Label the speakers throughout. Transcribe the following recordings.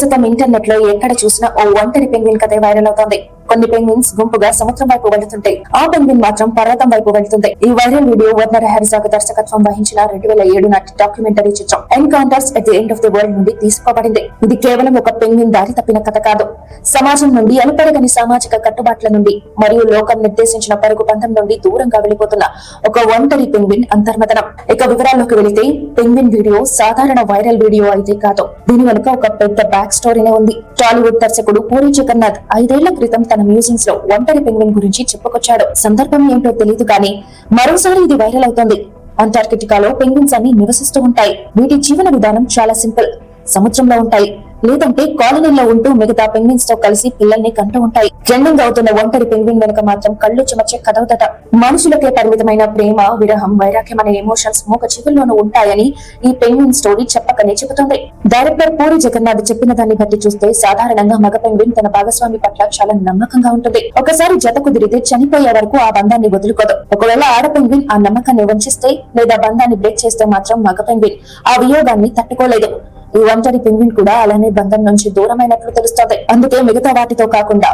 Speaker 1: ప్రస్తుతం ఇంటర్నెట్లో ఎక్కడ చూసినా ఓ ఒంటరి పెంగ్విన్ కథే వైరల్ అవుతోంది. కొన్ని పెంగ్విన్స్ గుంపుగా సముద్రం వైపు వెళుతుంటాయి. ఆ పెంగ్విన్ మాత్రం పర్వతం వైపు వెళుతుంది ఈ వైరల్ వీడియో వర్నర్ హ్యారిసాగ్ దర్శకత్వం వహించిన రెండు వేల ఏడు నాటి డాక్యుమెంటరీ చిత్రం Encounters at the End of the World నుండి తీసుకోబడింది. ఇది కేవలం ఒక పెంగ్విన్ దారి తప్పిన కథ కాదు. సమాజం నుండి అలుపెరగని సామాజిక కట్టుబాట్ల నుండి మరియు లోకం నిర్దేశించిన పరుగు పంతం నుండి దూరంగా వెళ్ళిపోతున్న ఒక ఒంటరి పెంగ్విన్ అంతర్మతనం ఇక వివరాల్లోకి వెళితే పెంగ్విన్ వీడియో సాధారణ వైరల్ వీడియో అయితే కాదు. దీని వెనుక ఒక పెద్ద బ్యాక్ స్టోరీనే ఉంది. టాలీవుడ్ దర్శకుడు పూరి జగన్నాథ్ ఐదేళ్ళ క్రితం తన మ్యూజియంస్లో ఒంటరి పెంగ్విన్ గురించి చెప్పుకొచ్చాడు. సందర్భం ఏంటో తెలియదు కానీ మరోసారి ఇది వైరల్ అవుతోంది. అంటార్కిటికాలో పెంగ్విన్స్ అన్ని నివసిస్తూ ఉంటాయి. వీటి జీవన విధానం చాలా సింపుల్. సముద్రంలో ఉంటాయి. లేదంటే కాలనీలో ఉంటూ మిగతా పెంగ్విన్స్తో కలిసి పిల్లల్ని కంటూ ఉంటాయి. ట్రెండింగ్ అవుతున్న ఒంటరి పెంగ్విన్ వెనుక మాత్రం కళ్ళు చెమచే కదవుతట మనుషులకే పరిమితమైన ప్రేమ విరహం వైరాగ్యం అనే ఎమోషన్స్ మూక చివుల్లోనూ ఉంటాయని ఈ పెంగ్విన్ స్టోరీ చెప్పకనే చెబుతుంది. డైరెక్టర్ పూరి జగన్నాథ్ చెప్పిన దాన్ని బట్టి చూస్తే సాధారణంగా మగ పెంగ్విన్ తన భాగస్వామి పట్ల చాలా నమ్మకంగా ఉంటుంది. ఒకసారి జత కుదిరితే చనిపోయే వరకు ఆ బంధాన్ని వదులుకోదు. ఒకవేళ ఆడ పెంగ్విన్ ఆ నమ్మకాన్ని వంచిస్తే లేదా బంధాన్ని బ్రేక్ చేస్తే మాత్రం మగ పెంగ్విన్ ఆ వియోగాన్ని తట్టుకోలేదు. ఈ ఒంటరి పెంగ్విన్ కూడా అలానే బంధం నుంచి దూరమైనట్లు తెలుస్తోంది. అందుకే మిగతా వాటితో కాకుండా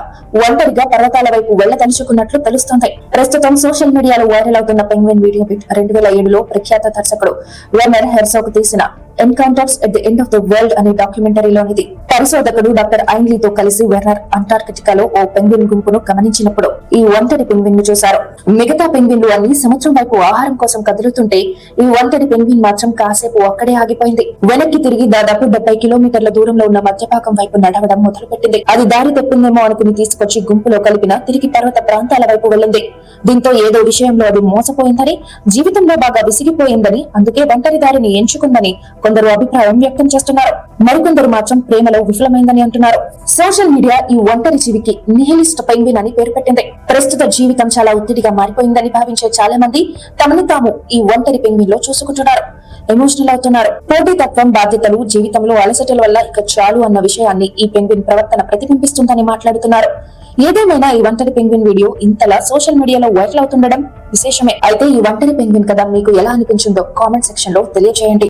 Speaker 1: ఒంటరిగా పర్వతాల వైపు వెళ్ళదలుచుకున్నట్లు తెలుస్తోంది. ప్రస్తుతం సోషల్ మీడియాలో వైరల్ అవుతున్న పెంగ్విన్ వీడియో బిట్ రెండు వేల ఏడులో ప్రఖ్యాత దర్శకుడు వెర్నర్ హెర్సోక్ తీసిన Encounters at the End of the World అనే డాక్యుమెంటరీలోనిది. పరిశోధకుడు డాక్టర్ ఐన్లీతో కలిసి వెర్నర్ అంటార్కిటికాలో ఓ పెంగ్విన్ గుంపును గమనించినప్పుడు ఈ ఒంటరి పెంగ్విన్ను చూశారు. మిగతా పెంగ్విన్లు అన్ని సముద్రం వైపు ఆహారం కోసం కదులుతుంటే ఈ ఒంటరి పెంగ్విన్ మాత్రం కాసేపు అక్కడే ఆగిపోయింది. వెనక్కి తిరిగి దాదాపు డెబ్బై కిలోమీటర్ల దూరంలో ఉన్న మధ్యభాగం వైపు నడవడం మొదలుపెట్టింది. అది దారి తప్పిందేమో అనుకుని తీసుకొచ్చి గుంపులో కలిపిన తిరిగి పర్వత ప్రాంతాల వైపు వెళ్ళింది. దీంతో ఏదో విషయంలో అది మోసపోయిందని జీవితంలో బాగా విసిగిపోయిందని అందుకే ఒంటరి దారిని ఎంచుకుందని కొందరు అభిప్రాయం వ్యక్తం చేస్తున్నారు. మరికొందరు మాత్రం ప్రేమలో విఫలమైందని అంటున్నారు. సోషల్ మీడియా ఈ ఒంటరి జీవికి నిహిలిస్ట్ పెంగ్విన్ అని పేరు పెట్టింది. ప్రస్తుత జీవితం చాలా ఒత్తిడిగా మారిపోయిందని భావించే చాలా మంది తమని తాము ఈ ఒంటరి పెంగ్విన్లో చూసుకుంటున్నారు. ఎమోషనల్ అవుతున్నారు. పోటీతత్వం బాధ్యతలు జీవితంలో అలసటల వల్ల ఇక చాలు అన్న విషయాన్ని ఈ పెంగ్విన్ ప్రవర్తన ప్రతిబింబిస్తుందని మాట్లాడుతున్నారు. ఏదేమైనా ఈ ఒంటరి పెంగ్విన్ వీడియో ఇంతలా సోషల్ మీడియాలో వైరల్ అవుతుండడం విశేషమే. అయితే ఈ ఒంటరి పెంగ్విన్ కథ మీకు ఎలా అనిపించిందో కామెంట్ సెక్షన్లో తెలియజేయండి.